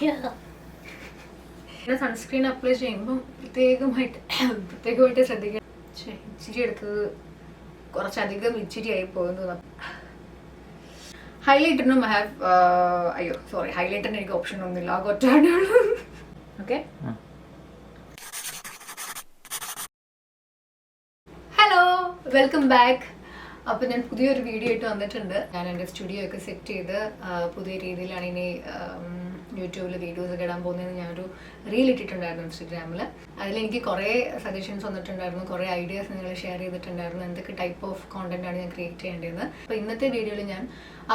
പിന്നെ sunscreen apply ചെയ്യുമ്പോൾ പ്രത്യേകമായിട്ട് പ്രത്യേകമായിട്ട് ശ്രദ്ധിക്കണം. ഇച്ചിരി എടുത്തത് കുറച്ചധികം ഇച്ചിരി ആയി പോകുന്നു. ഹൈലൈറ്ററിനും ഐ ഹാവ് അയ്യോ സോറി ഹൈലൈറ്ററിന് എനിക്ക് ഓപ്ഷൻ ഒന്നുമില്ല. ആ കൊറ്റാണ് ഓക്കെ ഹലോ വെൽക്കം ബാക്ക് അപ്പോൾ ഞാൻ പുതിയൊരു വീഡിയോ ആയിട്ട് വന്നിട്ടുണ്ട്. ഞാൻ എന്റെ സ്റ്റുഡിയോ ഒക്കെ സെറ്റ് ചെയ്ത് പുതിയ രീതിയിലാണ് ഇനി യൂട്യൂബിൽ വീഡിയോസ് ഇടാൻ പോകുന്നതെന്ന് ഞാനൊരു റീൽ ഇട്ടിട്ടുണ്ടായിരുന്നു ഇൻസ്റ്റഗ്രാമിൽ അതിലെനിക്ക് കുറേ സജഷൻസ് വന്നിട്ടുണ്ടായിരുന്നു കുറേ ഐഡിയാസ് നിങ്ങൾ ഷെയർ ചെയ്തിട്ടുണ്ടായിരുന്നു എന്തൊക്കെ ടൈപ്പ് ഓഫ് കോണ്ടന്റ് ആണ് ഞാൻ ക്രിയേറ്റ് ചെയ്യേണ്ടത് അപ്പോൾ ഇന്നത്തെ വീഡിയോയിൽ ഞാൻ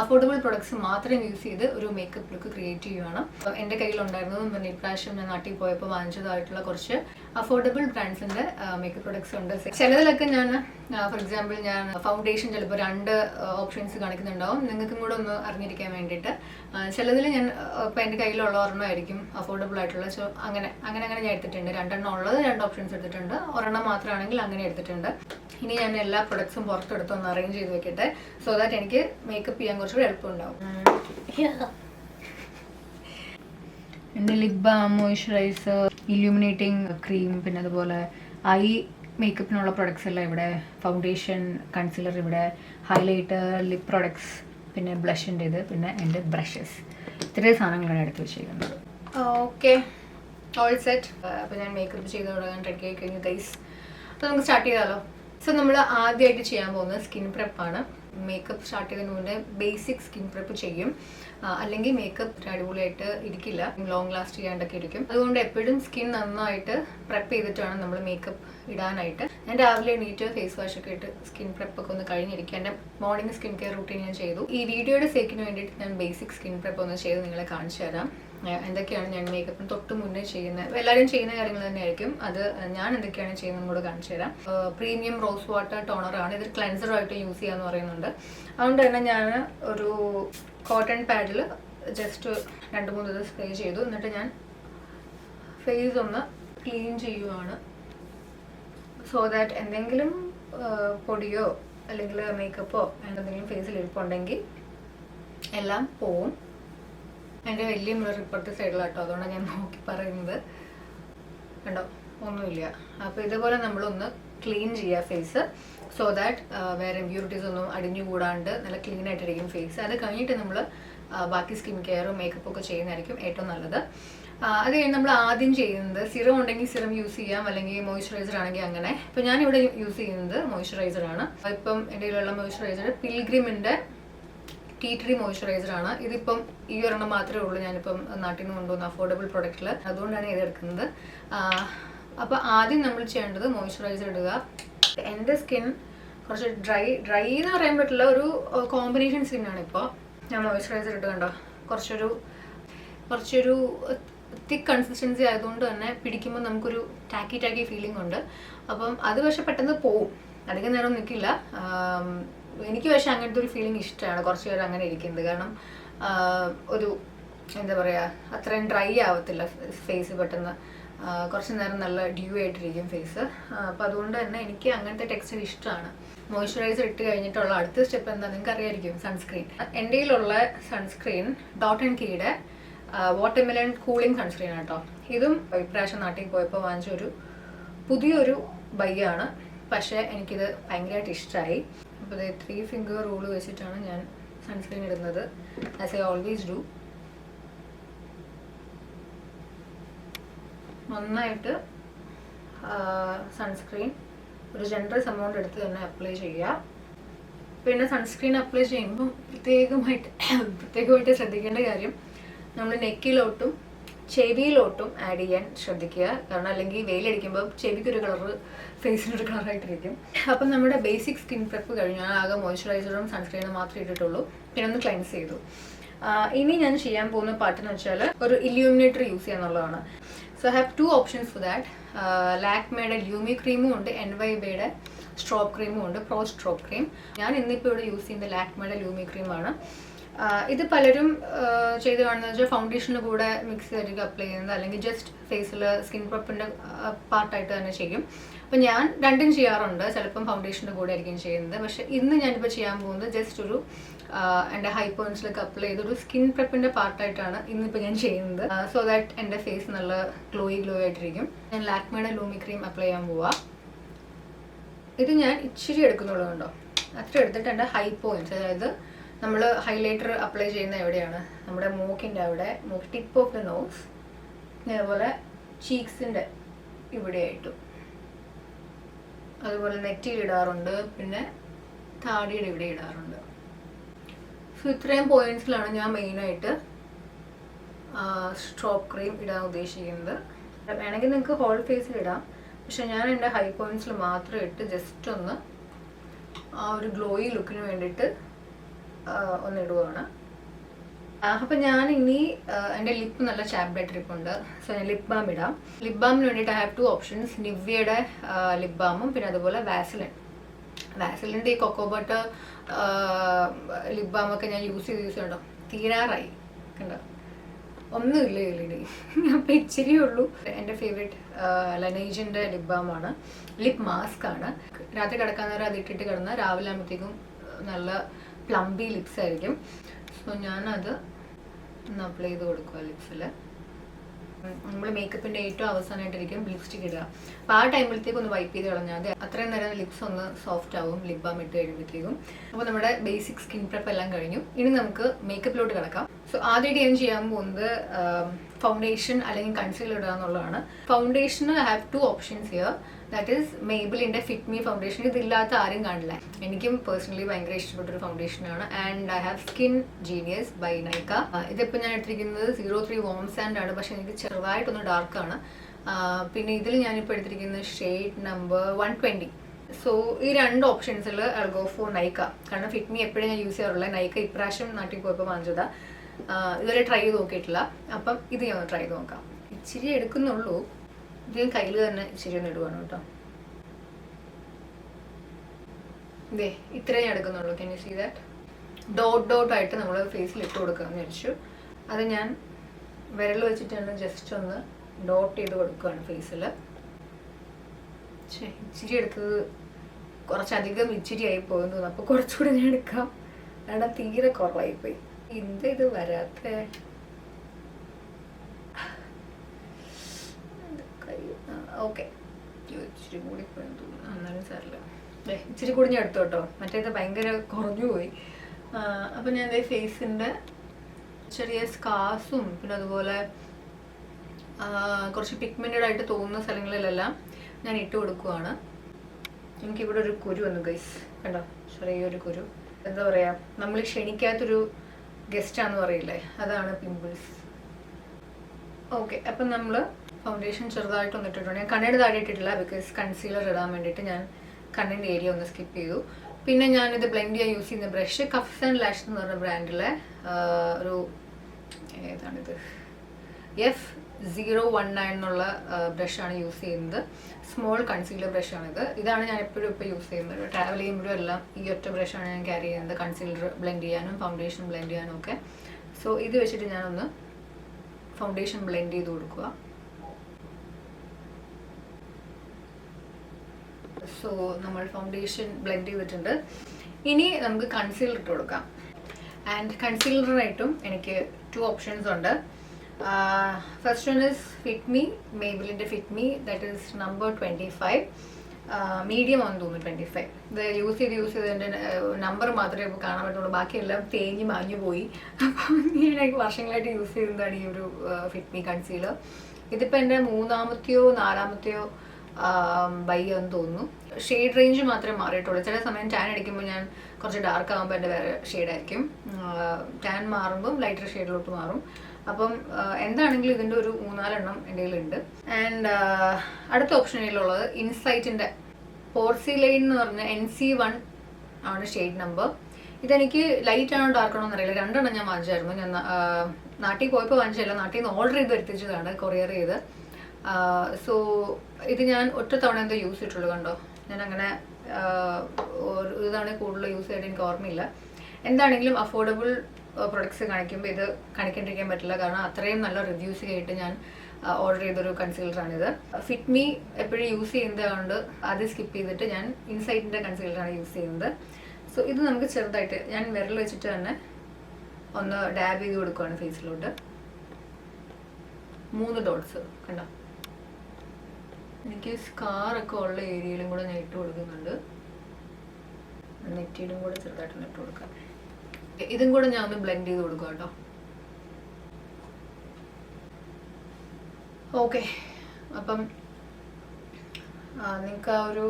അഫോർഡബിൾ പ്രൊഡക്ട്സ് മാത്രം യൂസ് ചെയ്ത് ഒരു മേക്കപ്പ് ലുക്ക് ക്രിയേറ്റ് ചെയ്യുവാണ്. എന്റെ കയ്യിലുണ്ടായിരുന്നു ഇപ്രാവശ്യം ഞാൻ നാട്ടിൽ പോയപ്പോൾ വാങ്ങിച്ചതായിട്ടുള്ള കുറച്ച് അഫോർഡബിൾ ബ്രാൻഡ്സിന്റെ മേക്കപ്പ് പ്രൊഡക്ട്സ് ഉണ്ട്. ചിലതിലൊക്കെ ഞാൻ ഫോർ എക്സാമ്പിൾ ഞാൻ ഫൗണ്ടേഷൻ ചിലപ്പോൾ രണ്ട് ഓപ്ഷൻസ് കാണിക്കുന്നുണ്ടാവും. നിങ്ങൾക്കും കൂടെ ഒന്ന് അറിഞ്ഞിരിക്കാൻ വേണ്ടിയിട്ട്. ചിലതിൽ ഞാൻ ഇപ്പം എന്റെ കയ്യിലുള്ള ഒരെണ്ണമായിരിക്കും അഫോർഡബിൾ ആയിട്ടുള്ള. സോ അങ്ങനെ അങ്ങനെ അങ്ങനെ ഞാൻ എടുത്തിട്ടുണ്ട്. രണ്ടെണ്ണം ഉള്ളത് രണ്ട് ഓപ്ഷൻസ് എടുത്തിട്ടുണ്ട്. ഒരെണ്ണം മാത്രമാണെങ്കിൽ അങ്ങനെ എടുത്തിട്ടുണ്ട്. ഇനി ഞാൻ എല്ലാ പ്രൊഡക്ട്സും പുറത്തെടുത്ത് ഒന്ന് അറേഞ്ച് ചെയ്ത് വെക്കട്ടെ. സോ ദാറ്റ് എനിക്ക് മേക്കപ്പ് ചെയ്യാൻ കുറച്ചുകൂടി എളുപ്പമുണ്ടാവും. എന്റെ lip balm moisturiser illuminating cream പിന്നെ അതുപോലെ ഐ മേക്കപ്പിനുള്ള പ്രൊഡക്ട്സ് എല്ലാം ഇവിടെ ഫൗണ്ടേഷൻ കൺസീലർ ഇവിടെ ഹൈലൈറ്റർ ലിപ് പ്രൊഡക്ട്സ് പിന്നെ ബ്ലഷിന്റെ ഇത് പിന്നെ എന്റെ ബ്രഷസ് ഇത്രയും സാധനങ്ങളാണ് എടുത്ത് വെച്ചിരിക്കുന്നത്. ഓക്കെ ഓൾ സെറ്റ് അപ്പോൾ ഞാൻ മേക്കപ്പ് ചെയ്ത് തുടങ്ങാൻ റെഡി ആയി കഴിഞ്ഞു ഗൈസ് അപ്പോൾ നമുക്ക് സ്റ്റാർട്ട് ചെയ്താലോ? സോ നമ്മൾ ആദ്യമായിട്ട് ചെയ്യാൻ പോകുന്നത് സ്കിൻ പ്രെപ്പാണ് മേക്കപ്പ് സ്റ്റാർട്ട് ചെയ്തതിന് മുന്നേ ബേസിക് സ്കിൻ പ്രെപ്പ് ചെയ്യും. അല്ലെങ്കിൽ മേക്കപ്പ് അടിപൊളിയായിട്ട് ഇരിക്കില്ല. ലോങ് ലാസ്റ്റ് ചെയ്യാണ്ടൊക്കെ ഇരിക്കും. അതുകൊണ്ട് എപ്പോഴും സ്കിൻ നന്നായിട്ട് പ്രെപ്പ് ചെയ്തിട്ടാണ് നമ്മൾ മേക്കപ്പ് ഇടാനായിട്ട്. ഞാൻ രാവിലെ എണീറ്റ് ഫേസ് വാഷ് ഒക്കെ ഇട്ട് സ്കിൻ പ്രെപ്പ് ഒക്കെ ഒന്ന് കഴിഞ്ഞിരിക്കും എന്റെ മോർണിംഗ് സ്കിൻ കെയർ റൂട്ടീൻ ഞാൻ ചെയ്തു. ഈ വീഡിയോയുടെ സേക്കിന് വേണ്ടിയിട്ട് ഞാൻ ബേസിക് സ്കിൻ പ്രെപ്പ് ഒന്ന് ചെയ്ത് നിങ്ങളെ കാണിച്ചു തരാം. എന്തൊക്കെയാണ് ഞാൻ മേക്കപ്പിന് തൊട്ട് മുന്നേ ചെയ്യുന്നത്? എല്ലാവരും ചെയ്യുന്ന കാര്യങ്ങൾ തന്നെയായിരിക്കും. അത് ഞാൻ എന്തൊക്കെയാണ് ചെയ്യുന്നത് കൂടെ കാണിച്ചു തരാം. പ്രീമിയം റോസ് വാട്ടർ ടോണറാണ് ഇത് ക്ലെൻസറായിട്ട് യൂസ് ചെയ്യാന്ന് പറയുന്നുണ്ട്. അതുകൊണ്ട് തന്നെ ഞാൻ ഒരു കോട്ടൺ പാഡിൽ ജസ്റ്റ് രണ്ട് മൂന്ന് ദിവസം സ്പ്രേ ചെയ്തു. എന്നിട്ട് ഞാൻ ഫേസ് ഒന്ന് ക്ലീൻ ചെയ്യുവാണ്. സോ ദാറ്റ് എന്തെങ്കിലും പൊടിയോ അല്ലെങ്കിൽ മേക്കപ്പോ എന്തെങ്കിലും ഫേസിൽ ഇരിപ്പുണ്ടെങ്കിൽ എല്ലാം പോവും. എന്റെ വലിയ മിറർ ഇപ്പുറത്തെ സൈഡിലാട്ടോ അതുകൊണ്ടാണ് ഞാൻ നോക്കി പറയുന്നത്. കണ്ടോ? ഒന്നുമില്ല. അപ്പോൾ ഇതുപോലെ നമ്മളൊന്ന് ക്ലീൻ ചെയ്യുക ഫേസ് സോ ദാറ്റ് വേറെ ഇമ്പ്യൂരിറ്റീസ് ഒന്നും അടിഞ്ഞുകൂടാണ്ട് നല്ല ക്ലീൻ ആയിട്ടിരിക്കും ഫേസ് അത് കഴിഞ്ഞിട്ട് നമ്മൾ ബാക്കി സ്കിൻ കെയറും മേക്കപ്പും ഒക്കെ ചെയ്യുന്നതായിരിക്കും ഏറ്റവും നല്ലത്. അത് കഴിഞ്ഞ് നമ്മൾ ആദ്യം ചെയ്യുന്നത് സിറം ഉണ്ടെങ്കിൽ സിറം യൂസ് ചെയ്യാം അല്ലെങ്കിൽ മോയ്സ്ചറൈസർ ആണെങ്കിൽ അങ്ങനെ. ഇപ്പം ഞാനിവിടെ യൂസ് ചെയ്യുന്നത് മോയ്സ്ചറൈസർ ആണ്. ഇപ്പം എന്റെ കയ്യിലുള്ള മോയ്സ്ചറൈസർ പിൽഗ്രിമിന്റെ ടീ ട്രീ മോയ്സ്ചറൈസർ ആണ്. ഇതിപ്പം ഈ ഒരെണ്ണം മാത്രമേ ഉള്ളൂ. ഞാനിപ്പം നാട്ടിൽ നിന്ന് കൊണ്ടുവന്ന അഫോർഡബിൾ പ്രൊഡക്റ്റിൽ അതുകൊണ്ടാണ് ഇത് എടുക്കുന്നത്. അപ്പോൾ ആദ്യം നമ്മൾ ചെയ്യേണ്ടത് മോയ്സ്ചറൈസർ ഇടുക. എന്റെ സ്കിൻ കുറച്ച് ഡ്രൈ ഡ്രൈ എന്ന് പറയാൻ പറ്റില്ല ഒരു കോമ്പിനേഷൻ സ്കിന്നാണ് ഇപ്പോൾ ഞാൻ മോയ്സ്ചറൈസർ ഇട്ട് കണ്ടോ? കുറച്ചൊരു കുറച്ചൊരു തിക്ക് കൺസിസ്റ്റൻസി ആയതുകൊണ്ട് തന്നെ പിടിക്കുമ്പോൾ നമുക്കൊരു ടാക്കി ടാക്കി ഫീലിംഗ് ഉണ്ട്. അപ്പം അത് പക്ഷെ പെട്ടെന്ന് പോവും. അധികം നേരം നിൽക്കില്ല എനിക്ക് പക്ഷെ അങ്ങനത്തെ ഒരു ഫീലിംഗ് ഇഷ്ടമാണ്. കുറച്ച് പേര് അങ്ങനെ ഇരിക്കുന്നത്. കാരണം ഒരു എന്താ പറയുക അത്രയും ഡ്രൈ ആവത്തില്ല ഫേസ് പെട്ടെന്ന്. കുറച്ച് നേരം നല്ല ഡ്യൂ ആയിട്ടിരിക്കും ഫേസ് അപ്പോൾ അതുകൊണ്ട് തന്നെ എനിക്ക് അങ്ങനത്തെ ടെക്സ്റ്റർ ഇഷ്ടമാണ്. മോയ്സ്ചറൈസർ ഇട്ട് കഴിഞ്ഞിട്ടുള്ള അടുത്ത സ്റ്റെപ്പ് എന്താ നിങ്ങൾക്ക് അറിയായിരിക്കും സൺസ്ക്രീൻ എന്റെ കയ്യിലുള്ള സൺസ്ക്രീൻ ഡോട്ട് ആൻഡ് കീയുടെ വാട്ടർമെലൺ കൂളിംഗ് സൺസ്ക്രീൻ കേട്ടോ ഇതും ഇപ്രാവശ്യം നാട്ടിൽ പോയപ്പോൾ വാങ്ങിച്ച ഒരു പുതിയൊരു ബൈയാണ് പക്ഷേ എനിക്കിത് ഭയങ്കരമായിട്ട് ഇഷ്ടമായി അപ്പോൾ ത്രീ ഫിംഗർ റൂൾ വെച്ചിട്ടാണ് ഞാൻ സൺസ്ക്രീൻ ഇടുന്നത്. ആസ് ഐ ഓൾവേസ് ഡു നന്നായിട്ട് സൺസ്ക്രീൻ ഒരു ജനറൽ എമൗണ്ട് എടുത്ത് തന്നെ അപ്ലൈ ചെയ്യുക. പിന്നെ സൺസ്ക്രീൻ അപ്ലൈ ചെയ്യുമ്പോൾ പ്രത്യേകമായിട്ട് പ്രത്യേകമായിട്ട് ശ്രദ്ധിക്കേണ്ട കാര്യം നമ്മൾ നെക്കിലോട്ടും ചെവിയിലോട്ടും ആഡ് ചെയ്യാൻ ശ്രദ്ധിക്കുക. കാരണം അല്ലെങ്കിൽ വെയിലടിക്കുമ്പോൾ ചെവിക്കൊരു കളറ് ഫേസിനൊരു കളറായിട്ടിരിക്കും അപ്പം നമ്മുടെ ബേസിക് സ്കിൻ പ്രെപ്പ് കഴിഞ്ഞാൽ ആകെ മോയ്സ്ചറൈസറും സൺസ്ക്രീനും മാത്രമേ ഇട്ടിട്ടുള്ളൂ. പിന്നെ ഒന്ന് ക്ലെൻസ് ചെയ്തു. ഇനി ഞാൻ ചെയ്യാൻ പോകുന്ന പാട്ടെന്ന് വെച്ചാൽ ഒരു illuminator use ചെയ്യാന്നുള്ളതാണ് so I have two options for that ലാക്മേയുടെ Lumi ക്രീമും ഉണ്ട് എൻ വൈബയുടെ സ്ട്രോപ്പ് ക്രീമും ഉണ്ട് പ്രോ സ്ട്രോപ്പ് ക്രീം ഞാൻ ഇന്നിപ്പോൾ ഇവിടെ യൂസ് ചെയ്യുന്ന ലാക്മേയുടെ ലൂമി ക്രീമാണ് ഇത് പലരും ചെയ്ത് കാണുന്നത് വെച്ചാൽ ഫൗണ്ടേഷന് കൂടെ മിക്സ് ചെയ്തിട്ട് അപ്ലൈ ചെയ്യുന്നത്. അല്ലെങ്കിൽ ജസ്റ്റ് ഫേസിൽ സ്കിൻ പ്രപ്പിന്റെ പാർട്ടായിട്ട് തന്നെ ചെയ്യും. അപ്പം ഞാൻ രണ്ടും ചെയ്യാറുണ്ട്. ചിലപ്പം ഫൗണ്ടേഷന്റെ കൂടെ ആയിരിക്കും ചെയ്യുന്നത്. പക്ഷെ ഇന്ന് ഞാനിപ്പോൾ ചെയ്യാൻ പോകുന്നത് ജസ്റ്റ് ഒരു എന്റെ ഹൈ പോയിൻസിലൊക്കെ അപ്ലൈ ചെയ്ത് ഒരു സ്കിൻ പ്രപ്പിന്റെ പാർട്ടായിട്ടാണ് ഇന്നിപ്പോൾ ഞാൻ ചെയ്യുന്നത്. സോ ദാറ്റ് എന്റെ ഫേസ് നല്ല ഗ്ലോയി ഗ്ലോ ആയിട്ടിരിക്കും. ഞാൻ ലാക്മയുടെ ലൂമി ക്രീം അപ്ലൈ ചെയ്യാൻ പോവാ. ഇത് ഞാൻ ഇച്ചിരി എടുക്കുന്നുള്ളൂ കണ്ടോ? അത്ര എടുത്തിട്ട് എന്റെ ഹൈ പോയിന്റ്സ് അതായത് നമ്മൾ ഹൈലൈറ്റർ അപ്ലൈ ചെയ്യുന്ന എവിടെയാണ്? നമ്മുടെ മൂക്കിന്റെ അവിടെ മൂക്ക് ടിപ്പ് ഓഫ് ദ നോസ് അതേപോലെ ചീക്സിന്റെ ഇവിടെയായിട്ടും. അതുപോലെ നെറ്റിയിൽ ഇടാറുണ്ട് പിന്നെ താടിയുടെ ഇവിടെ ഇടാറുണ്ട്. സോ ഇത്രയും പോയിന്റ്സിലാണ് ഞാൻ മെയിനായിട്ട് സ്ട്രോപ്പ് ക്രീം ഇടാൻ ഉദ്ദേശിക്കുന്നത്. വേണമെങ്കിൽ നിങ്ങൾക്ക് ഹോൾ ഫേസിൽ ഇടാം. പക്ഷെ ഞാൻ എന്റെ ഹൈ പോയിന്റ്സിൽ മാത്രം ഇട്ട് ജസ്റ്റ് ഒന്ന് ആ ഒരു ഗ്ലോയി ലുക്കിന് വേണ്ടിയിട്ട് ആ, ഒന്ന് ഇടുവാണ് അപ്പൊ ഞാൻ ഇനി എന്റെ ലിപ്പ് നല്ല ചാപ്ഡായിട്ട് ഉണ്ട് സോ ഞാൻ ലിപ് ബാം ഇടാം. ലിപ് ബാമിന് വേണ്ടിയിട്ട് ഐ ഹാവ് ടു ഓപ്ഷൻസ് നിവ്യയുടെ ലിപ് ബാമും പിന്നെ അതുപോലെ വാസലിൻ വാസലിന്റെ ഈ കൊക്കോ ബട്ടർ ലിപ് ബാമൊക്കെ ഞാൻ യൂസ് ചെയ്ത് യൂസ് ചെയ്യണ്ടോ തീരാറായി. കണ്ടോ? ഒന്നുമില്ല ഇതിലിനി അപ്പം ഇച്ചിരി ഉള്ളൂ. എന്റെ ഫേവറേറ്റ് ലനേജിന്റെ ലിപ് ബാമാണ് ലിപ് മാസ്ക് ആണ്. രാത്രി കിടക്കാൻ നേരം അത് ഇട്ടിട്ട് കിടന്നാൽ രാവിലെ ആകുമ്പോഴത്തേക്കും നല്ല പ്ലംബി ലിപ്സ് ആയിരിക്കും. സോ ഞാനത് ഒന്ന് അപ്ലൈ ചെയ്ത് കൊടുക്കുക ലിപ്സിൽ നമ്മൾ മേക്കപ്പിന്റെ ഏറ്റവും അവസാനമായിട്ടിരിക്കും ലിപ്സ്റ്റിക് ഇടുക. അപ്പോൾ ആ ടൈമിലത്തേക്ക് ഒന്ന് വൈപ്പ് ചെയ്ത് കളഞ്ഞാൽ മതി. അത്രയും നേരം ലിപ്സ് ഒന്ന് സോഫ്റ്റ് ആവും ലിപ് ബാം ഇട്ട് കഴിയുമ്പോഴത്തേക്കും അപ്പോൾ നമ്മുടെ ബേസിക് സ്കിൻ പ്രെപ്പ് എല്ലാം കഴിഞ്ഞു. ഇനി നമുക്ക് മേക്കപ്പിലോട്ട് കിടക്കാം. സോ ആദ്യമായിട്ട് ഞാൻ ചെയ്യാൻ പോകുന്നത് ഫൗണ്ടേഷൻ അല്ലെങ്കിൽ കൺസീലർ ഇടുക എന്നുള്ളതാണ് ഫൗണ്ടേഷന് have two options here that is മേബിളിന്റെ Fit me foundation ഇതില്ലാത്ത ആരും കാണില്ല. എനിക്കും പേഴ്സണലി ഭയങ്കര ഇഷ്ടപ്പെട്ട ഒരു ഫൗണ്ടേഷനാണ് and I have Skin Genius by Nykaa ഇതിപ്പോൾ ഞാൻ എടുത്തിരിക്കുന്നത് സീറോ ത്രീ വോം സാൻഡ് ആണ്. പക്ഷേ എനിക്ക് ചെറുതായിട്ടൊന്ന് ഡാർക്കാണ് പിന്നെ ഇതിൽ ഞാനിപ്പോൾ എടുത്തിരിക്കുന്നത് shade number one twenty so ഈ രണ്ട് ഓപ്ഷൻസിൽ ഗോ ഫോർ നൈക്ക കാരണം ഫിറ്റ് മീ എപ്പോഴും ഞാൻ യൂസ് ചെയ്യാറുള്ള നൈക്ക ഇപ്രാവശ്യം നാട്ടിൽ പോയപ്പോൾ വാങ്ങിച്ചതാ. ഇതുവരെ ട്രൈ ചെയ്ത് നോക്കിയിട്ടില്ല. അപ്പം ഇത് ഞാൻ ട്രൈ ചെയ്ത് നോക്കാം. ഇച്ചിരി എടുക്കുന്നുള്ളൂ. ഇത് കയ്യിൽ തന്നെ ഒന്ന് ഇടുവാണ് കേട്ടോ. ഇതേ ഇത്രയും എടുക്കുന്നുള്ളൂ. Can you see that dot dot ആയിട്ട് നമ്മൾ ഫേസിൽ ഇട്ട് കൊടുക്കാമെന്ന് വിചാരിച്ചു. അത് ഞാൻ വിരൽ വെച്ചിട്ടാണ് ജസ്റ്റ് ഒന്ന് ഡോട്ട് ചെയ്ത് കൊടുക്കുകയാണ് ഫേസിൽ ഇച്ചിരി എടുത്തത് കുറച്ചധികം ഇച്ചിരി ആയി പോകുന്നു. അപ്പോൾ കുറച്ചുകൂടെ ഞാൻ എടുക്കാം. അതാണ് തീരെ കുറവായിപ്പോയി. എന്താ ഇത് വരാത്ത? ഓക്കെ. ഇച്ചിരി കൂടി പോയെന്ന് തോന്നുന്നു. ആ, എന്നാലും സാറില്ല ഇച്ചിരി കൂടി ഞാൻ എടുത്തു കേട്ടോ. മറ്റേത് ഭയങ്കര കുറഞ്ഞു പോയി. അപ്പൊ ഞാൻ ഫേസിന്റെ ചെറിയ സ്കാസും പിന്നെ അതുപോലെ കുറച്ച് പിഗ്മെന്റഡ് ആയിട്ട് തോന്നുന്ന സ്ഥലങ്ങളിലെല്ലാം ഞാൻ ഇട്ട് കൊടുക്കുവാണ്. എനിക്കിവിടെ ഒരു കുരു വന്നു ഗൈസ് കണ്ടോ? ചെറിയൊരു കുരു. എന്താ പറയാ നമ്മൾ ക്ഷണിക്കാത്തൊരു ഗസ്റ്റ് ആണെന്ന് പറയില്ലേ? അതാണ് പിമ്പിൾസ് ഓക്കെ അപ്പം നമ്മൾ ഫൗണ്ടേഷൻ ചെറുതായിട്ടൊന്ന് ഇട്ടിട്ടുണ്ട്. ഞാൻ കണ്ണിന് താഴെ ഇട്ടിട്ടില്ല ബിക്കോസ് കൺസീലർ ഇടാൻ വേണ്ടിയിട്ട് ഞാൻ കണ്ണിന്റെ ഏരിയ ഒന്ന് സ്കിപ്പ് ചെയ്തു. പിന്നെ ഞാനിത് ബ്ലെൻഡ് ചെയ്യാൻ യൂസ് ചെയ്യുന്ന ബ്രഷ് കഫ്സ് ആൻഡ് ലാഷ് എന്ന് പറഞ്ഞ ബ്രാൻഡിലെ ഒരു ഏതാണിത്? എഫ് സീറോ വൺ നയൻ എന്നുള്ള ബ്രഷാണ് യൂസ് ചെയ്യുന്നത്. സ്മോൾ കൺസീലർ ബ്രഷാണിത് ഇതാണ് ഞാൻ എപ്പോഴും ഇപ്പോൾ യൂസ് ചെയ്യുന്നത്. ട്രാവൽ ചെയ്യുമ്പോഴും എല്ലാം ഈ ഒറ്റ ബ്രഷാണ് ഞാൻ ക്യാരി ചെയ്യുന്നത്. കൺസീലർ ബ്ലെൻഡ് ചെയ്യാനും ഫൗണ്ടേഷൻ ബ്ലെൻഡ് ചെയ്യാനും ഒക്കെ. സോ ഇത് വെച്ചിട്ട് ഞാനൊന്ന് ഫൗണ്ടേഷൻ ബ്ലെൻഡ് ചെയ്ത് കൊടുക്കുക. സോ നമ്മൾ ഫൗണ്ടേഷൻ ബ്ലെൻഡ് ചെയ്തിട്ടുണ്ട്. ഇനി നമുക്ക് കൺസീലർ ഇട്ട് കൊടുക്കാം. ആൻഡ് കൺസീലറായിട്ടും എനിക്ക് ടു ഓപ്ഷൻസ് ഉണ്ട്. First one is Fit Me മേബിലിന്റെ Fit Me that is number twenty five medium ആണെന്ന് തോന്നുന്നു ട്വന്റി ഫൈവ് ഇത് യൂസ് ചെയ്ത് യൂസ് ചെയ്തതിന്റെ നമ്പർ മാത്രമേ ഇപ്പോൾ കാണാൻ പറ്റുള്ളൂ. ബാക്കിയെല്ലാം തേഞ്ഞ് മാഞ്ഞു പോയി. അപ്പം ഞാനൊക്കെ വർഷങ്ങളായിട്ട് യൂസ് ചെയ്യുന്നതാണ് ഈ ഒരു ഫിറ്റ് മീ കൺസീലർ ഇതിപ്പോൾ എന്റെ മൂന്നാമത്തെയോ നാലാമത്തെയോ ബൈ എന്ന് തോന്നുന്നു. ഷെയ്ഡ് റേഞ്ച് മാത്രമേ മാറിയിട്ടുള്ളൂ. ചില സമയം ടാൻ അടിക്കുമ്പോൾ ഞാൻ കുറച്ച് ഡാർക്ക് ആകുമ്പോൾ എന്റെ വേറെ ഷെയ്ഡായിരിക്കും ടാൻ മാറുമ്പം ലൈറ്റർ ഷെയ്ഡിലോട്ട് മാറും. അപ്പം എന്താണെങ്കിലും ഇതിന്റെ ഒരു മൂന്നാലെണ്ണം എന്റെ കയ്യിലുണ്ട്. ആൻഡ് അടുത്ത ഓപ്ഷനിലുള്ളത് ഇൻസൈറ്റിന്റെ പോർസിലൈൻ എന്ന് പറഞ്ഞ എൻ സി വൺ ആണ് ഷെയ്ഡ് നമ്പർ ഇതെനിക്ക് ലൈറ്റ് ആണോ ഡാർക്ക് ആണോ എന്നറിയില്ല. രണ്ടെണ്ണം ഞാൻ വാങ്ങിച്ചായിരുന്നു. ഞാൻ നാട്ടിൽ പോയപ്പോൾ വാങ്ങിച്ചല്ല നാട്ടിൽ നിന്ന് ഓർഡർ ചെയ്ത് വരുത്തിച്ചതാണ്. കൊറിയർ ചെയ്ത്. സോ ഇത് ഞാൻ ഒറ്റ തവണ എന്തോ യൂസ് ചെയ്തിട്ടുള്ളൂ കണ്ടോ? ഞാൻ അങ്ങനെ ഒരു ഇതാണ് കൂടുതൽ യൂസ് ചെയ്തിട്ട് എനിക്ക് ഓർമ്മയില്ല. എന്താണെങ്കിലും അഫോർഡബിൾ പ്രൊഡക്ട്സ് കാണിക്കുമ്പോൾ ഇത് കാണിക്കാണ്ടിരിക്കാൻ പറ്റില്ല. കാരണം അത്രയും നല്ല റിവ്യൂസ് കേട്ട് ഞാൻ ഓർഡർ ചെയ്തൊരു കൺസീലറാണിത് ഫിറ്റ് മീ എപ്പോഴും യൂസ് ചെയ്യുന്നത് കൊണ്ട് അത് സ്കിപ്പ് ചെയ്തിട്ട് ഞാൻ ഇൻസൈറ്റിന്റെ കൺസീലറാണ് യൂസ് ചെയ്യുന്നത്. സോ ഇത് നമുക്ക് ചെറുതായിട്ട് ഞാൻ വിരൽ വെച്ചിട്ട് തന്നെ ഒന്ന് ഡാബ് ചെയ്ത് കൊടുക്കുകയാണ് ഫേസിലോട്ട് മൂന്ന് ഡോട്ട്സ് കണ്ടോ? എനിക്ക് സ്കാറൊക്കെ ഉള്ള ഏരിയയിലും കൂടെ ഞാൻ ഇട്ട് കൊടുക്കുന്നുണ്ട്. നെറ്റിയിലും കൂടെ ചെറുതായിട്ടൊന്ന് ഇട്ട് കൊടുക്കാം. ഇതും കൂടെ ഞാൻ ഒന്ന് ബ്ലെൻഡ് ചെയ്ത് കൊടുക്കാം കേട്ടോ. ഓക്കെ അപ്പം നിങ്ങൾക്ക് ആ ഒരു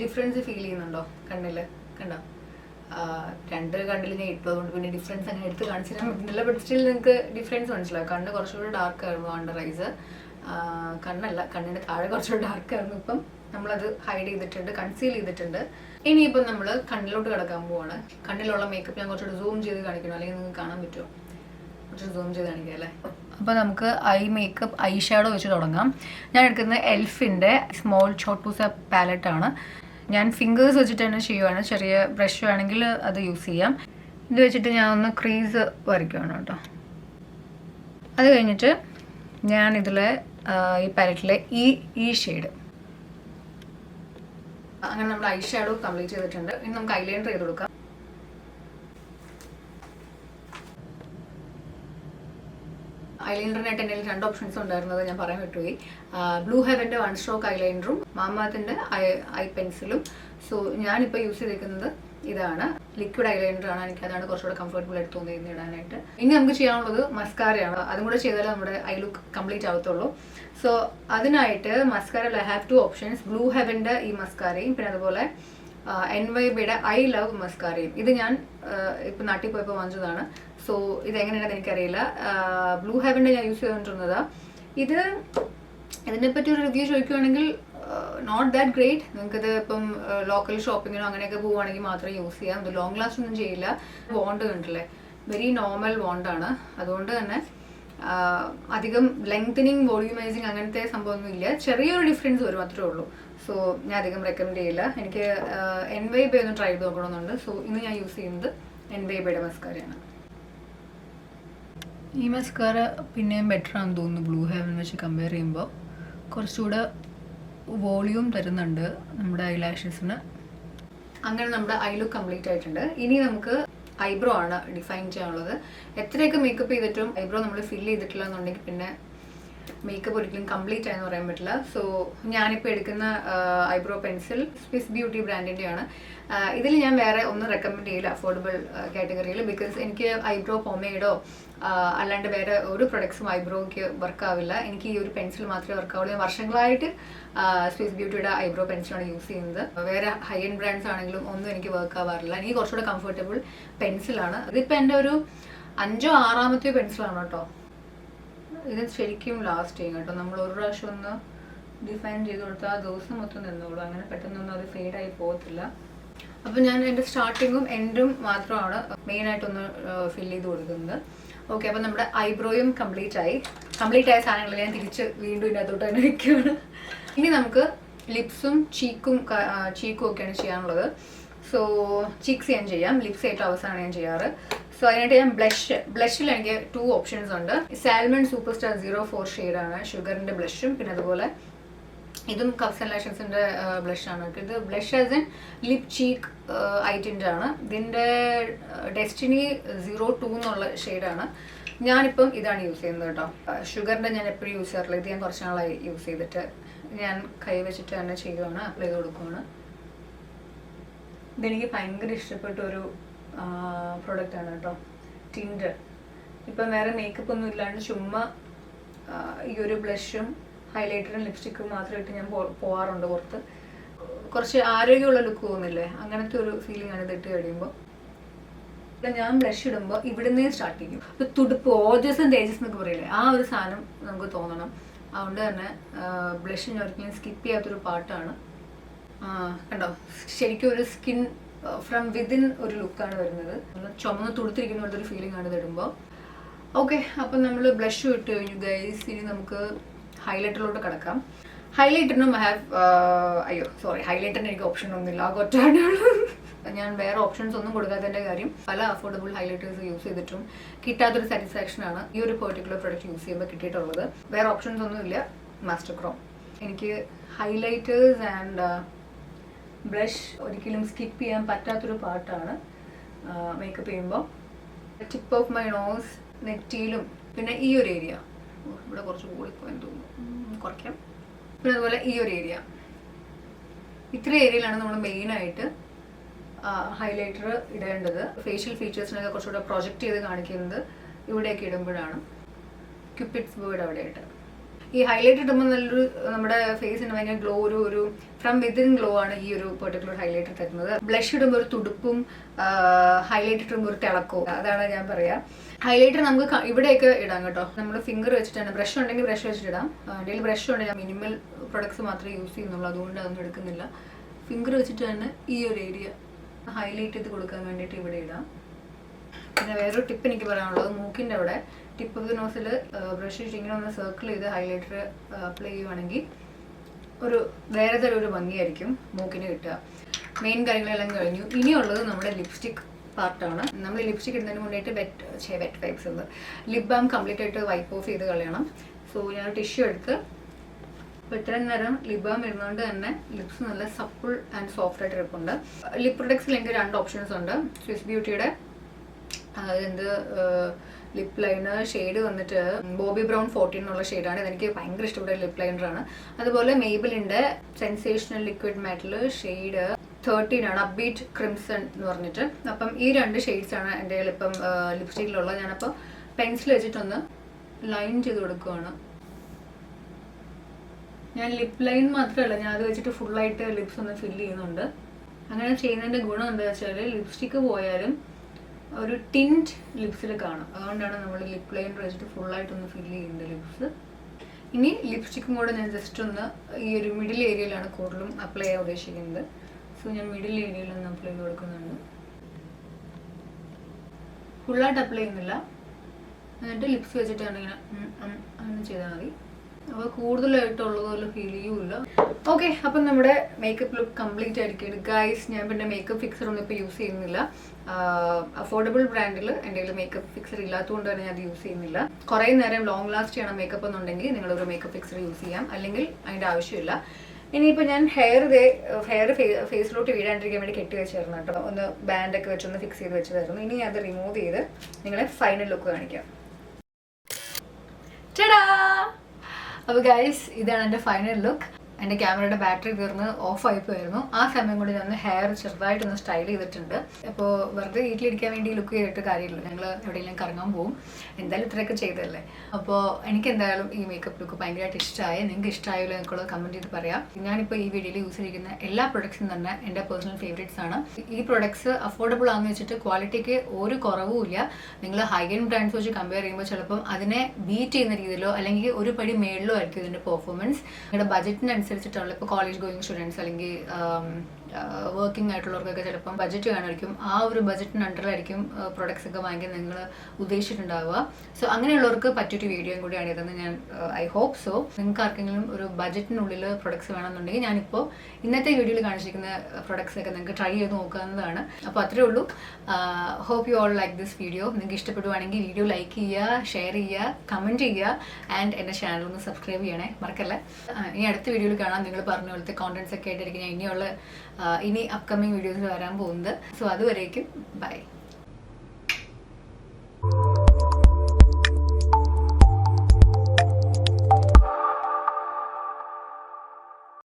ഡിഫറൻസ് ഫീൽ ചെയ്യുന്നുണ്ടോ കണ്ണിൽ? കണ്ടോ? രണ്ട് കണ്ണിൽ ഞാൻ ഇട്ടതുകൊണ്ട് പിന്നെ ഡിഫറൻസ് അങ്ങനെ എടുത്ത് കാണിച്ചില്ല നല്ല ബട്ട് സ്റ്റിൽ നിങ്ങൾക്ക് ഡിഫറൻസ് മനസ്സിലാവും കണ്ണ് കുറച്ചുകൂടി ഡാർക്ക് ആയിരുന്നു അണ്ടർ ഐസ് കണ്ണല്ല കണ്ണിന്റെ താഴെ കുറച്ചുകൂടി ഡാർക്ക് ആയിരുന്നു. ഇപ്പം നമ്മളത് ഹൈഡ് ചെയ്തിട്ടുണ്ട് കൺസീൽ ചെയ്തിട്ടുണ്ട്. ഇനിയിപ്പം നമ്മൾ കണ്ണിലോട്ട് കിടക്കാൻ പോവാണ്. കണ്ണിലുള്ള മേക്കപ്പ് ഞാൻ കുറച്ചുകൂടി സൂം ചെയ്ത് കാണിക്കണം അല്ലെങ്കിൽ നിങ്ങൾക്ക് കാണാൻ പറ്റുമോ? കുറച്ച് സൂം ചെയ്ത് കാണിക്കാം അല്ലേ? അപ്പോൾ നമുക്ക് ഐ മേക്കപ്പ് ഐ ഷാഡോ വെച്ച് തുടങ്ങാം. ഞാൻ എടുക്കുന്നത് എൽഫിന്റെ സ്മോൾ ചോട്ടൂസ പാലറ്റ് ആണ്. ഞാൻ ഫിംഗേഴ്സ് വെച്ചിട്ട് തന്നെ ചെയ്യുവാണ്. ചെറിയ ബ്രഷ് വേണമെങ്കിൽ അത് യൂസ് ചെയ്യാം. ഇത് വെച്ചിട്ട് ഞാൻ ഒന്ന് ക്രീസ് വരയ്ക്കുവാണ് കേട്ടോ. അത് കഴിഞ്ഞിട്ട് ഞാൻ ഇതിലെ ഈ പാലറ്റിലെ ഈ ഈ ഷെയ്ഡ്. അങ്ങനെ നമ്മൾ ഐ ഷാഡോ കംപ്ലീറ്റ് ചെയ്തിട്ടുണ്ട്. ഇനി നമുക്ക് ഐലൈനർ ചെയ്ത് കൊടുക്കാം. ഐലൈനറിനായിട്ട് എന്റെ രണ്ട് ഓപ്ഷൻസ് ഉണ്ടായിരുന്നത് ഞാൻ പറയാൻ വിട്ടുപോയി ബ്ലൂ ഹെവന്റെ വൺ സ്ട്രോക്ക് ഐലൈനറും മാമാത്തിന്റെ ഐ ഐ പെൻസിലും. സോ ഞാനിപ്പോൾ യൂസ് ചെയ്തിരിക്കുന്നത് ഇതാണ്. ലിക്വിഡ് ആണ് എനിക്ക് അതാണ് കുറച്ചുകൂടെ കംഫർട്ടബിൾ ആയിട്ട് തോന്നിയിരുന്നത് ഇടാനായിട്ട്. ഇനി നമുക്ക് ചെയ്യാനുള്ളത് മസ്കാരയാണ് അതും കൂടെ ചെയ്താലേ നമ്മുടെ ഐ ലുക്ക് കംപ്ലീറ്റ് ആവത്തുള്ളൂ. സോ അതിനായിട്ട് മസ്കാരയിൽ I have two options blue ഹെവന്റെ ഈ മസ്കാരയും പിന്നെ അതുപോലെ എൻ വൈ ബിയുടെ ഐ ലവ് മസ്കാരയും ഇത് ഞാൻ ഇപ്പം നാട്ടിൽ പോയപ്പോൾ വാങ്ങിച്ചതാണ്. സോ ഇത് എങ്ങനെയാണെന്ന് എനിക്കറിയില്ല. ബ്ലൂ ഹെവന്റെ ഞാൻ യൂസ് ചെയ്തുകൊണ്ടിരുന്നത്. ഇത് ഇതിനെപ്പറ്റി ഒരു റിവ്യൂ ചോദിക്കുകയാണെങ്കിൽ നോട്ട് ദാറ്റ് ഗ്രേറ്റ് നിങ്ങൾക്കത് ഇപ്പം ലോക്കൽ ഷോപ്പിങ്ങിനോ അങ്ങനെയൊക്കെ പോവുകയാണെങ്കിൽ മാത്രം യൂസ് ചെയ്യാം. ലോങ് ലാസ്റ്റ് ഒന്നും ചെയ്യില്ല. വോണ്ട് കണ്ടില്ലേ വെരി നോർമൽ വോണ്ടാണ് അതുകൊണ്ട് തന്നെ ആഹ് അധികം ലെങ്തനിങ് വോളിയൂമൈസിങ് അങ്ങനത്തെ സംഭവമൊന്നും ഇല്ല. ചെറിയൊരു ഡിഫറൻസ് വരും അത്രേ ഉള്ളൂ. സോ ഞാൻ അധികം റെക്കമെൻഡ് ചെയ്യില്ല. എനിക്ക് എൻ വൈ ബി ഒന്ന് ട്രൈ ചെയ്ത് നോക്കണമെന്നുണ്ട്. സോ ഇന്ന് ഞാൻ യൂസ് ചെയ്യുന്നത് എൻ വൈ ബിയുടെ മസ്കാരയാണ് ഈ മസ്കാര പിന്നെയും ബെറ്റർ ആണെന്ന് തോന്നുന്നു ബ്ലൂ ഹെവൻ വെച്ച് കമ്പയർ ചെയ്യുമ്പോൾ. കുറച്ചുകൂടെ വോളിയൂം തരുന്നുണ്ട് നമ്മുടെ ഐലാഷസിന് അങ്ങനെ നമ്മുടെ ഐ ലുക്ക് കംപ്ലീറ്റ് ആയിട്ടുണ്ട്. ഇനി നമുക്ക് ഐബ്രോ ആണ് ഡിഫൈൻ ചെയ്യാനുള്ളത്. എത്രയൊക്കെ മേക്കപ്പ് ചെയ്തിട്ടും ഐബ്രോ നമ്മൾ ഫില്ല് ചെയ്തിട്ടില്ല എന്നുണ്ടെങ്കിൽ പിന്നെ മേക്കപ്പ് ഒരിക്കലും കംപ്ലീറ്റ് ആയെന്ന് പറയാൻ പറ്റില്ല. സോ ഞാനിപ്പോൾ എടുക്കുന്ന ഐബ്രോ പെൻസിൽ സ്വിസ് ബ്യൂട്ടി ബ്രാൻഡിന്റെയാണ് ഇതിൽ ഞാൻ വേറെ ഒന്നും റെക്കമെൻഡ് ചെയ്യില്ല അഫോർഡബിൾ കാറ്റഗറിയിൽ ബിക്കോസ് എനിക്ക് ഐബ്രോ പൊമേഡോ അല്ലാണ്ട് വേറെ ഒരു പ്രൊഡക്ട്സും ഐബ്രോയ്ക്ക് വർക്ക് ആവില്ല. എനിക്ക് ഈ ഒരു പെൻസിൽ മാത്രമേ വർക്ക് ആവുള്ളൂ. ഞാൻ വർഷങ്ങളായിട്ട് സ്വിസ് ബ്യൂട്ടിയുടെ ഐബ്രോ പെൻസിലാണ് യൂസ് ചെയ്യുന്നത്. വേറെ ഹൈ എൻഡ് ബ്രാൻഡ്സ് ആണെങ്കിലും ഒന്നും എനിക്ക് വർക്ക് ആവാറില്ല. എനിക്ക് കുറച്ചുകൂടെ കംഫർട്ടബിൾ പെൻസിലാണ് ഇതിപ്പോൾ എന്റെ ഒരു അഞ്ചോ ആറാമത്തെ പെൻസിലാണ് കേട്ടോ. ഇത് ശരിക്കും ലാസ്റ്റ് ചെയ്യും കേട്ടോ. നമ്മൾ ഒരു പ്രാവശ്യം ഒന്ന് ഡിഫൈൻ ചെയ്ത് കൊടുത്താൽ ആ ദിവസം മൊത്തം നിന്നോളൂ. അങ്ങനെ പെട്ടെന്നൊന്നും അത് ഫെയ്ഡായി പോകത്തില്ല. അപ്പം ഞാൻ എന്റെ സ്റ്റാർട്ടിങ്ങും എൻഡും മാത്രമാണ് മെയിനായിട്ടൊന്ന് ഫിൽ ചെയ്ത് കൊടുക്കുന്നത്. ഓക്കെ അപ്പം നമ്മുടെ ഐബ്രോയും കംപ്ലീറ്റ് ആയി. കംപ്ലീറ്റ് ആയ സാധനങ്ങൾ ഞാൻ തിരിച്ച് വീണ്ടും ഇതിനകത്തോട്ട് തന്നെ വയ്ക്കുകയാണ് ഇനി നമുക്ക് ലിപ്സും ചീക്കും ചീക്കും ഒക്കെയാണ് ചെയ്യാനുള്ളത്. സോ ചീക്സ് ഞാൻ ചെയ്യാം. ലിപ്സ് ഏറ്റവും അവസാനം ഞാൻ ചെയ്യാറ്. സോ അതിനായിട്ട് ഞാൻ ബ്ലഷ് ബ്ലഷിൽ എനിക്ക് ടു ഓപ്ഷൻസ് ഉണ്ട്. Salmon super star zero four ആണ്. ഷുഗറിന്റെ ബ്ലഷും പിന്നെ അതുപോലെ ഇതും കപ്സ് ആൻഡ് ലാഷൻസിന്റെ ബ്ലഷ് ആണ്. ഇത് blush as an lip cheek ഐറ്റിന്റെ ആണ്. ഇതിന്റെ ഡെസ്റ്റിനി സീറോ ടു എന്നുള്ള ഷെയ്ഡാണ് ഞാനിപ്പം ഇതാണ് യൂസ് ചെയ്യുന്നത് കേട്ടോ. ഷുഗറിന്റെ ഞാൻ എപ്പോഴും യൂസ് ചെയ്യാറില്ല. ഇത് ഞാൻ കുറച്ച് നാളായി യൂസ് ചെയ്തിട്ട് ഞാൻ കൈ വെച്ചിട്ട് തന്നെ ചെയ്യുവാണ് അപ്ലൈ ചെയ്ത് കൊടുക്കുവാണ്. ഇതെനിക്ക് ഭയങ്കര ഇഷ്ടപ്പെട്ട ഒരു പ്രോഡക്റ്റ് ആണ് കേട്ടോ. ടിൻഡർ ഇപ്പം വേറെ മേക്കപ്പ് ഒന്നും ഇല്ലാണ്ട് ചുമ്മാ ഈ ഒരു ബ്ലഷും ഹൈലൈറ്ററും ലിപ്സ്റ്റിക്കും മാത്രം ഇട്ട് ഞാൻ പോവാറുണ്ട് പുറത്ത്. കുറച്ച് ആരോഗ്യമുള്ള ലുക്ക് തോന്നില്ലേ അങ്ങനത്തെ ഒരു ഫീലിംഗ് ആണ് ഇതിട്ട് കഴിയുമ്പോൾ ഞാൻ ബ്ലഷ് ഇടുമ്പോൾ ഇവിടുന്നേ സ്റ്റാർട്ട് ചെയ്യും. ഇപ്പം തുടുപ്പ് ഓജസും തേജസ് എന്നൊക്കെ പറയില്ലേ? ആ ഒരു സാധനം നമുക്ക് തോന്നണം. അതുകൊണ്ട് തന്നെ ബ്ലഷ് ഞാൻ ഒരിക്കലും സ്കിപ്പ് ചെയ്യാത്തൊരു പാട്ടാണ്. കണ്ടോ? ശരിക്കും ഒരു സ്കിൻ ഫ്രം വിതിൻ ഒരു ലുക്കാണ് വരുന്നത്. ചുമന്ന് തുടുത്തിരിക്കുന്ന പോലത്തെ ഒരു ഫീലിംഗ് ആണ് ഇടുമ്പോൾ ഓക്കെ അപ്പം നമ്മൾ ബ്ലഷ് ഇട്ട് കഴിഞ്ഞു ഗൈസ് ഇനി നമുക്ക് ഹൈലൈറ്ററിലോട്ട് കിടക്കാം. ഹൈലൈറ്ററിനും ഐ ഹാവ് അയ്യോ സോറി ഹൈലൈറ്ററിന് എനിക്ക് ഓപ്ഷൻ ഒന്നുമില്ല. ഞാൻ വേറെ ഓപ്ഷൻസ് ഒന്നും കൊടുക്കാത്തതിന്റെ കാര്യം പല അഫോർഡബിൾ ഹൈലൈറ്റേഴ്സ് യൂസ് ചെയ്തിട്ടും കിട്ടാത്തൊരു സാറ്റിസ്ഫാക്ഷൻ ആണ് ഈ ഒരു പെർട്ടിക്കുലർ പ്രൊഡക്റ്റ് യൂസ് ചെയ്യുമ്പോൾ കിട്ടിയിട്ടുള്ളത്. വേറെ ഓപ്ഷൻസ് ഒന്നുമില്ല. മാസ്റ്റർ ക്രോം എനിക്ക് ഹൈലൈറ്റേഴ്സ് ആൻഡ് ബ്ലഷ് ഒരിക്കലും സ്കിപ്പ് ചെയ്യാൻ പറ്റാത്തൊരു പാർട്ടാണ് മേക്കപ്പ് ചെയ്യുമ്പോൾ ടിപ്പ് ഓഫ് മൈ നോസ് നെറ്റിയിലും പിന്നെ ഈ ഒരു ഏരിയ ഇവിടെ കുറച്ച് കൂടിപ്പോയെന്ന് തോന്നുന്നു. കുറയ്ക്കാം. പിന്നെ അതുപോലെ ഈ ഒരു ഏരിയ ഇത്ര ഏരിയയിലാണ് നമ്മൾ മെയിനായിട്ട് ഹൈലൈറ്റർ ഇടേണ്ടത്. ഫേഷ്യൽ ഫീച്ചേഴ്സിനൊക്കെ കുറച്ചുകൂടെ പ്രൊജക്റ്റ് ചെയ്ത് കാണിക്കുന്നത് ഇവിടെയൊക്കെ ഇടുമ്പോഴാണ്. ക്യൂപ്പിഡ്സ് വേർഡ് അവിടെയായിട്ട്. ഈ ഹൈലൈറ്റ് ഇടുമ്പോൾ നല്ലൊരു നമ്മുടെ ഫേസിന് ഭയങ്കര ഗ്ലോ ഒരു ഒരു ഫ്രം വിത്തിൻ ഗ്ലോ ആണ് ഈ ഒരു പെർട്ടിക്കുലർ ഹൈലൈറ്റ് തരുന്നത്. ബ്ലഷ് ഇടുമ്പോൾ ഒരു തുടുപ്പും ഹൈലൈറ്റ് ഇടുമ്പോൾ ഒരു തിളക്കവും. അതാണ് ഞാൻ പറയാ. ഹൈലൈറ്റർ നമുക്ക് ഇവിടെയൊക്കെ ഇടാം കേട്ടോ. നമ്മൾ ഫിംഗർ വെച്ചിട്ടാണ് ബ്രഷ് ഉണ്ടെങ്കിൽ ബ്രഷ് വെച്ചിട്ട് ഇടാം. ഡെയിലി ബ്രഷ് ഉണ്ട് ഞാൻ മിനിമൽ പ്രൊഡക്ട്സ് മാത്രമേ യൂസ് ചെയ്യുന്നുള്ളൂ. അതുകൊണ്ട് അതൊന്നും എടുക്കുന്നില്ല. ഫിംഗർ വെച്ചിട്ട് തന്നെ ഈ ഒരു ഏരിയ ഹൈലൈറ്റ് ചെയ്ത് കൊടുക്കാൻ വേണ്ടിയിട്ട് ഇവിടെ ഇടാം. പിന്നെ വേറൊരു ടിപ്പ് എനിക്ക് പറയാനുള്ളത് മൂക്കിന്റെ അവിടെ ടിപ്പ് ഓഫ് ദി നോസിൽ ബ്രഷ് വെച്ച് ഇങ്ങനെ ഒന്ന് സർക്കിൾ ചെയ്ത് ഹൈലൈറ്റർ അപ്ലൈ ചെയ്യുവാണെങ്കിൽ ഒരു വേറെ തരം ഒരു ഭംഗിയായിരിക്കും മൂക്കിന് കിട്ടുക. മെയിൻ കാര്യങ്ങളെല്ലാം കഴിഞ്ഞു. ഇനിയുള്ളത് നമ്മുടെ ലിപ്സ്റ്റിക് പാർട്ടാണ് നമ്മൾ ലിപ്സ്റ്റിക് ഇടുന്നതിന് മുന്നേറ്റ് വെറ്റ് വെറ്റ് വൈപ്സ് ഉണ്ട് ലിപ് ബാം കംപ്ലീറ്റ് ആയിട്ട് വൈപ്പ് ഓഫ് ചെയ്ത് കളയണം. സോ ഞാൻ ടിഷ്യൂ എടുത്ത് അപ്പോൾ ഇത്രയും നേരം ലിപ് ബാം ഇരുന്നുകൊണ്ട് തന്നെ ലിപ്സ് നല്ല സപ്പിൾ ആൻഡ് സോഫ്റ്റ് ആയിട്ട് ഇരിപ്പുണ്ട് ലിപ് പ്രൊഡക്ട്സിൽ എനിക്ക് രണ്ട് ഓപ്ഷൻസ് ഉണ്ട്. സ്വിസ് ബ്യൂട്ടിയുടെ അതെന്ത് ലിപ് ലൈനർ ഷെയ്ഡ് വന്നിട്ട് ബോബി ബ്രൗൺ ഫോർട്ടീൻ എന്നുള്ള ഷെയ്ഡാണ് ഇതെനിക്ക് ഭയങ്കര ഇഷ്ടപ്പെട്ട ലിപ് ലൈനറാണ് അതുപോലെ മേബിളിന്റെ sensational liquid metal shade thirteen ആണ് അബ്ബീറ്റ് ക്രിംസൺ എന്ന് പറഞ്ഞിട്ട്. അപ്പം ഈ രണ്ട് ഷെയ്ഡ്സ് ആണ് എന്റെ ഇപ്പം ലിപ്സ്റ്റിക്കിലുള്ളത് ഞാനപ്പോൾ പെൻസിൽ വെച്ചിട്ടൊന്ന് ലൈൻ ചെയ്ത് കൊടുക്കുവാണ്. ഞാൻ ലിപ് ലൈൻ മാത്രമല്ല ഞാൻ അത് വെച്ചിട്ട് ഫുള്ളായിട്ട് ലിപ്സ് ഒന്ന് ഫില്ല് ചെയ്യുന്നുണ്ട്. അങ്ങനെ ചെയ്യുന്നതിന്റെ ഗുണം എന്താ വെച്ചാൽ ലിപ്സ്റ്റിക്ക് പോയാലും ഒരു ടിന്റ് ലിപ്സിൽ കാണും. അതുകൊണ്ടാണ് നമ്മൾ ലിപ് ലൈൻ വെച്ചിട്ട് ഫുള്ളായിട്ടൊന്ന് ഫില്ല് ചെയ്യുന്നത് ലിപ്സ് ഇനി ലിപ്സ്റ്റിക്കും കൂടെ ഞാൻ ജസ്റ്റ് ഒന്ന് ഈ ഒരു മിഡിൽ ഏരിയയിലാണ് കൂടുതലും അപ്ലൈ ചെയ്യാൻ ഉദ്ദേശിക്കുന്നത്. സോ ഞാൻ മിഡിൽ ഏരിയയിൽ ഒന്ന് അപ്ലൈ ചെയ്ത് കൊടുക്കുന്നുണ്ട്. ഫുള്ളായിട്ട് അപ്ലൈ ചെയ്യുന്നില്ല. എന്നിട്ട് ലിപ്സ് വെച്ചിട്ടാണ് ഇങ്ങനെ അങ്ങനെ ചെയ്താൽ മതി. അപ്പോൾ കൂടുതലായിട്ടുള്ളത് പോലെ ഫീൽ ചെയ്യൂല ഓക്കെ അപ്പം നമ്മുടെ മേക്കപ്പ് ലുക്ക് കംപ്ലീറ്റ് ആയിരിക്കും ഗൈസ് ഞാൻ പിന്നെ മേക്കപ്പ് ഫിക്സർ ഒന്നും ഇപ്പോൾ യൂസ് ചെയ്യുന്നില്ല. അഫോർഡബിൾ ബ്രാൻഡിൽ എന്റെ മേക്കപ്പ് ഫിക്സർ ഇല്ലാത്തതുകൊണ്ട് തന്നെ ഞാൻ അത് യൂസ് ചെയ്യുന്നില്ല. കുറേ നേരം ലോങ് ലാസ്റ്റ് ചെയ്യണം മേക്കപ്പ് എന്നുണ്ടെങ്കിൽ നിങ്ങളൊരു മേക്കപ്പ് ഫിക്സർ യൂസ് ചെയ്യാം. അല്ലെങ്കിൽ അതിന്റെ ആവശ്യമില്ല. ഇനിയിപ്പോൾ ഞാൻ ഹെയർ ഇതേ ഹെയർ ഫേസിലോട്ട് വീഴാണ്ടിരിക്കാൻ വേണ്ടി കെട്ടി വെച്ചായിരുന്നു കേട്ടോ. ഒന്ന് ബാൻഡൊക്കെ വെച്ചൊന്ന് ഫിക്സ് ചെയ്ത് വെച്ചതായിരുന്നു. ഇനി അത് റിമൂവ് ചെയ്ത് നിങ്ങളെ ഫൈനൽ ലുക്ക് കാണിക്കാം. ടടാ അപ്പോൾ ഗൈസ് ഇതാണ് എന്റെ ഫൈനൽ ലുക്ക് എന്റെ ക്യാമറയുടെ ബാറ്ററി തീർന്ന് ഓഫ് ആയി ആ സമയം കൊണ്ട് ഞാൻ ഹെയർ ചെറുതായിട്ടൊന്ന് സ്റ്റൈൽ ചെയ്തിട്ടുണ്ട്. അപ്പോൾ വെറുതെ വീട്ടിലിരിക്കാൻ വേണ്ടി ലുക്ക് ചെയ്തിട്ട് കാര്യമില്ല. ഞങ്ങൾ എവിടെയെങ്കിലും കറങ്ങാൻ പോകും എന്തായാലും ഇത്രയൊക്കെ ചെയ്തല്ലേ അപ്പോൾ എനിക്ക് എന്തായാലും ഈ മേക്കപ്പ് ലുക്ക് ഭയങ്കരമായിട്ട് ഇഷ്ടമായി നിങ്ങൾക്ക് ഇഷ്ടമായല്ലോ എനിക്കുള്ള കമന്റ് ചെയ്ത് പറയാം. ഞാനിപ്പോൾ ഈ വീഡിയോയിൽ യൂസ് ചെയ്തിരിക്കുന്ന എല്ലാ പ്രൊഡക്ട്സും തന്നെ എന്റെ പേഴ്സണൽ ഫേവറേറ്റ്സ് ആണ്. ഈ പ്രൊഡക്ട്സ് അഫോർഡബിൾ ആണെന്ന് വെച്ചിട്ട് ക്വാളിറ്റിക്ക് ഒരു കുറവുമില്ല നിങ്ങൾ ഹൈ എൻഡ് ബ്രാൻഡ്സ് വെച്ച് കമ്പയർ ചെയ്യുമ്പോൾ ചിലപ്പം അതിനെ ബീറ്റ് ചെയ്യുന്ന രീതിയിലോ അല്ലെങ്കിൽ ഒരു പടി മേളിലോ ആയിരിക്കും ഇതിന്റെ പെർഫോമൻസ് നിങ്ങളുടെ ബജറ്റിനനുസരിച്ചിട്ടുള്ള ഇപ്പോൾ കോളേജ് ഗോയിങ് സ്റ്റുഡൻസ് അല്ലെങ്കിൽ വർക്കിംഗ് ആയിട്ടുള്ളവർക്കൊക്കെ ചിലപ്പം ബജറ്റ് കാണുമായിരിക്കും ആ ഒരു ബജറ്റിന് അണ്ടറിലായിരിക്കും പ്രൊഡക്ട്സ് ഒക്കെ വാങ്ങിക്കാൻ നിങ്ങൾ ഉദ്ദേശിച്ചിട്ടുണ്ടാവുക. സോ അങ്ങനെയുള്ളവർക്ക് പറ്റിയൊരു വീഡിയോയും കൂടിയാണ് ഇതെന്ന് ഞാൻ ഐ ഹോപ്പ് സോ നിങ്ങൾക്ക് ആർക്കെങ്കിലും ഒരു ബജറ്റിനുള്ളിൽ പ്രൊഡക്ട്സ് വേണമെന്നുണ്ടെങ്കിൽ ഞാനിപ്പോൾ ഇന്നത്തെ വീഡിയോയിൽ കാണിച്ചിരിക്കുന്ന പ്രൊഡക്ട്സ് ഒക്കെ നിങ്ങൾക്ക് ട്രൈ ചെയ്ത് നോക്കാവുന്നതാണ് അപ്പോൾ അത്രേ ഉള്ളൂ. Hope you all like this video നിങ്ങൾക്ക് ഇഷ്ടപ്പെടുവാണെങ്കിൽ വീഡിയോ ലൈക്ക് ചെയ്യുക ഷെയർ ചെയ്യുക കമന്റ് ചെയ്യുക ആൻഡ് എന്റെ ചാനൽ ഒന്ന് സബ്സ്ക്രൈബ് ചെയ്യണേ. മറക്കല്ലേ? ഇനി അടുത്ത വീഡിയോയിൽ കാണാം. നിങ്ങൾ പറഞ്ഞ പോലത്തെ കോണ്ടൻസ് ഒക്കെ ആയിട്ടായിരിക്കും ഞാൻ ഇനിയുള്ള ഇനി അപ്കമിങ് വീഡിയോസ് വരാൻ പോകുന്നത്. സോ അതുവരേക്കും ബൈ